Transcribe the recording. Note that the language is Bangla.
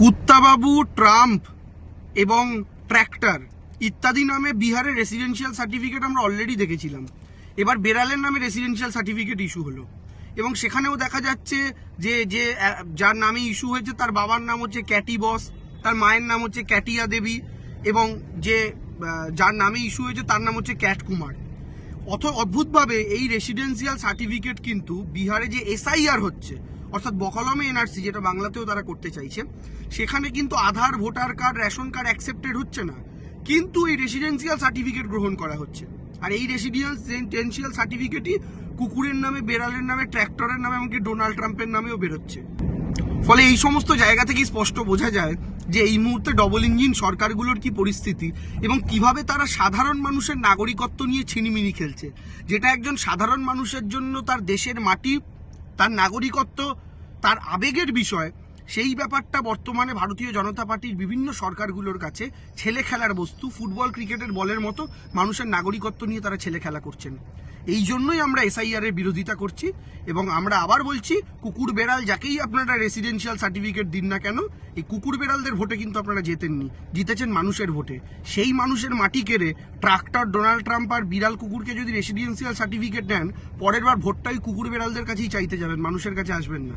কুত্তাবাবু, ট্রাম্প এবং ট্র্যাক্টর ইত্যাদি নামে বিহারের রেসিডেন্সিয়াল সার্টিফিকেট আমরা অলরেডি দেখেছিলাম। এবার বেড়ালের নামে রেসিডেন্সিয়াল সার্টিফিকেট ইস্যু হলো। এবং সেখানেও দেখা যাচ্ছে যে যে যার নামে ইস্যু হয়েছে তার বাবার নাম হচ্ছে ক্যাটি বস, তার মায়ের নাম হচ্ছে ক্যাটিয়া দেবী এবং যে যার নামে ইস্যু হয়েছে তার নাম হচ্ছে ক্যাট কুমার। অথ, অদ্ভুতভাবে এই রেসিডেন্সিয়াল সার্টিফিকেট কিন্তু বিহারে যে এসআইআর হচ্ছে অর্থাৎ বকলমে এনআরসি, যেটা বাংলাতেও তারা করতে চাইছে, সেখানে কিন্তু Aadhaar, voter card, ration card accepted হচ্ছে না। কিন্তু এই রেসিডেন্সিয়াল সার্টিফিকেট গ্রহণ করা হচ্ছে। আর এই রেসিডেন্সিয়াল সার্টিফিকেটই কুকুরের নামে, বেড়ালের নামে, ট্র্যাক্টরের নামে, এমনকি ডোনাল্ড ট্রাম্পের নামেও বেরোচ্ছে। ফলে এই সমস্ত জায়গা থেকেই স্পষ্ট বোঝা যায় যে এই মুহূর্তে ডবল ইঞ্জিন সরকারগুলোর কি পরিস্থিতি এবং কীভাবে তারা সাধারণ মানুষের নাগরিকত্ব নিয়ে ছিনিমিনি খেলছে। যেটা একজন সাধারণ মানুষের জন্য তার দেশের মাটি তার নাগরিকত্ব তার আবেগের বিষয় সেই ব্যাপারটা বর্তমানে ভারতীয় জনতা পার্টির বিভিন্ন সরকারগুলোর কাছে ছেলে খেলার বস্তু, ফুটবল, ক্রিকেটের বলের মতো মানুষের নাগরিকত্ব নিয়ে তারা ছেলে খেলা করছেন। এই জন্যই আমরা এসআইআর এর বিরোধিতা করছি এবং আমরা আবার বলছি, কুকুর বেড়াল যাকেই আপনারা রেসিডেন্সিয়াল সার্টিফিকেট দিন না কেন, এই কুকুর বেড়ালদের ভোটে কিন্তু আপনারা জেতেননি, জিতেছেন মানুষের ভোটে। সেই মানুষের মাটি কেড়ে ট্রাক্টর ডোনাল্ড ট্রাম্প আর বিড়াল কুকুরকে যদি রেসিডেন্সিয়াল সার্টিফিকেট নেন পরের বার ভোটটাই কুকুর বেড়ালদের কাছেই চাইতে যাবেন, মানুষের কাছে আসবেন না।